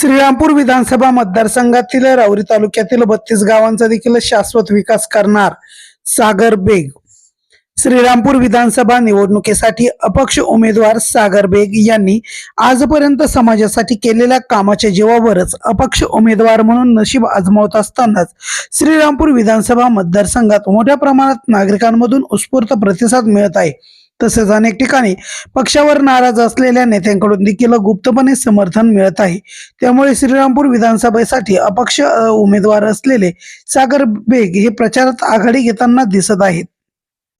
श्रीरामपूर विधानसभा मतदारसंघातील राऊरी तालुक्यातील बत्तीस गावांचा देखील शाश्वत विकास करणार सागर बेग. श्रीरामपूर विधानसभा निवडणुकीसाठी अपक्ष उमेदवार सागर बेग यांनी आजपर्यंत समाजासाठी केलेल्या कामाच्या जीवावरच अपक्ष उमेदवार म्हणून नशीब आजमावत असतानाच श्रीरामपूर विधानसभा मतदारसंघात मोठ्या प्रमाणात नागरिकांमधून उत्स्फूर्त प्रतिसाद मिळत आहे. तसेच अनेक ठिकाणी पक्षावर नाराज असलेल्या नेत्यांकडून देखील गुप्तपणे समर्थन मिळत आहे. त्यामुळे श्रीरामपूर विधानसभेसाठी अपक्ष उमेदवार असलेले सागर बेग हे प्रचारात आघाडी घेताना दिसत आहेत.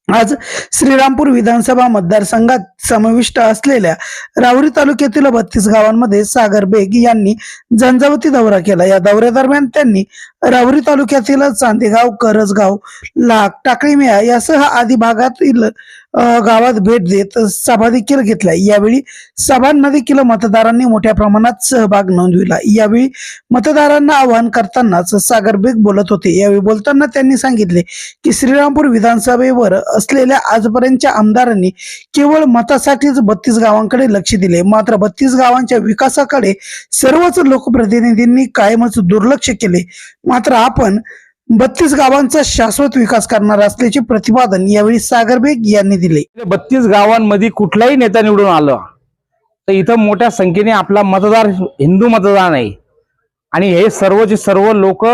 आज श्रीरामपूर विधानसभा मतदारसंघात समाविष्ट असलेल्या रावरी तालुक्यातील बत्तीस गावांमध्ये सागर बेग यांनी झंझावती दौरा केला. या दौऱ्यादरम्यान त्यांनी रावरी तालुक्यातील चांदेगाव करजगाव लाख टाकळीमेळा यासह आदी भागातील गावात भेट देत सभा देखील घेतल्या यावेळी सभांना देखील मतदारांनी मोठ्या प्रमाणात सहभाग नोंदविला. यावेळी मतदारांना आवाहन करतानाच सागर बेग बोलत होते. यावेळी बोलताना त्यांनी सांगितले की श्रीरामपूर विधानसभेवर असलेल्या आजपर्यंतच्या आमदारांनी केवळ मतासाठीच बत्तीस गावांकडे लक्ष दिले. मात्र बत्तीस गावांच्या विकासाकडे सर्वच लोकप्रतिनिधींनी कायमच दुर्लक्ष केले. मात्र आपण बत्तीस गावांचा शाश्वत विकास करणार असल्याचे प्रतिपादन यावेळी सागर बेग यांनी दिले. बत्तीस गावांमध्ये कुठलाही नेता निवडून आलं तर इथं मोठ्या संख्येने आपला मतदार हिंदू मतदान आहे. आणि हे सर्वचे सर्व लोक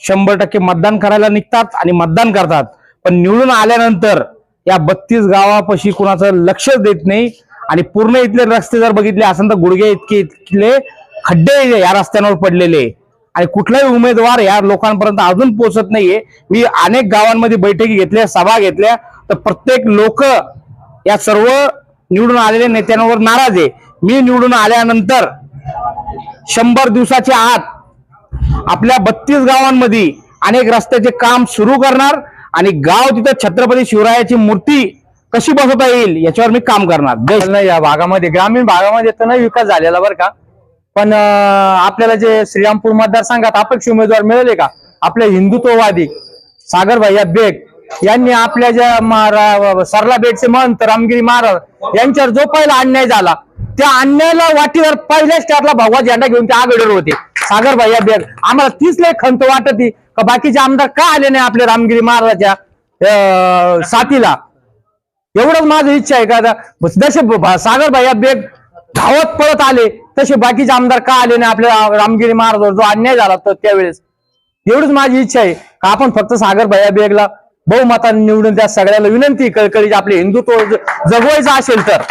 शंभर टक्के मतदान करायला निघतात आणि मतदान करतात. पण निवडून आल्यानंतर या बत्तीस गावापाशी कुणाचं लक्ष देत नाही आणि पूर्ण इथले रस्ते जर बघितले असेल तर गुडघे इतके इथले खड्डे या रस्त्यांवर पडलेले. आणि कुठलाही उमेदवार या लोकांपर्यंत अजून पोहोचत नाहीये. मी अनेक गावांमध्ये बैठकी घेतल्या सभा घेतल्या. तर प्रत्येक लोक या सर्व निवडून आलेल्या नेत्यांवर नाराज आहे. मी निवडून आल्यानंतर शंभर दिवसाच्या आत आपल्या बत्तीस गावांमध्ये अनेक रस्त्याचे काम सुरू करणार आणि गाव तिथं छत्रपती शिवरायाची मूर्ती कशी बसवता येईल याच्यावर मी काम करणार. या भागामध्ये ग्रामीण भागामध्ये तर नाही विकास झालेला बरं का. पण आपल्याला जे श्रीरामपूर मतदारसंघात अपेक्षित उमेदवार मिळाले का? आपले हिंदुत्ववादी सागर भैया बेग यांनी आपल्या ज्या सरला बेटचे महंत रामगिरी महाराज यांच्यावर जो पहिला अन्याय झाला त्या अन्यायाला वाटीवर पहिल्या स्टारला भगवा झेंडा घेऊन ते आघाडीवर होते. सागर भैया बेग आम्हाला तीच लय खंत वाटत का बाकीचे आमदार का आले नाही आपल्या रामगिरी महाराजाच्या अं, साथीला? एवढंच माझी इच्छा आहे का? आता जसे ब- सागर भैया बेग धावत पळत आले. तसे बाकीचे आमदार का आले नाही? आपल्या रामगिरी महाराजावर जो अन्याय झाला तर त्यावेळेस. एवढीच माझी इच्छा आहे का आपण फक्त सागर भैया बेगला बहुमताने निवडून त्या सगळ्याला विनंती आहे, कळकळीची आपले हिंदुत्व जगवायचं असेल तर.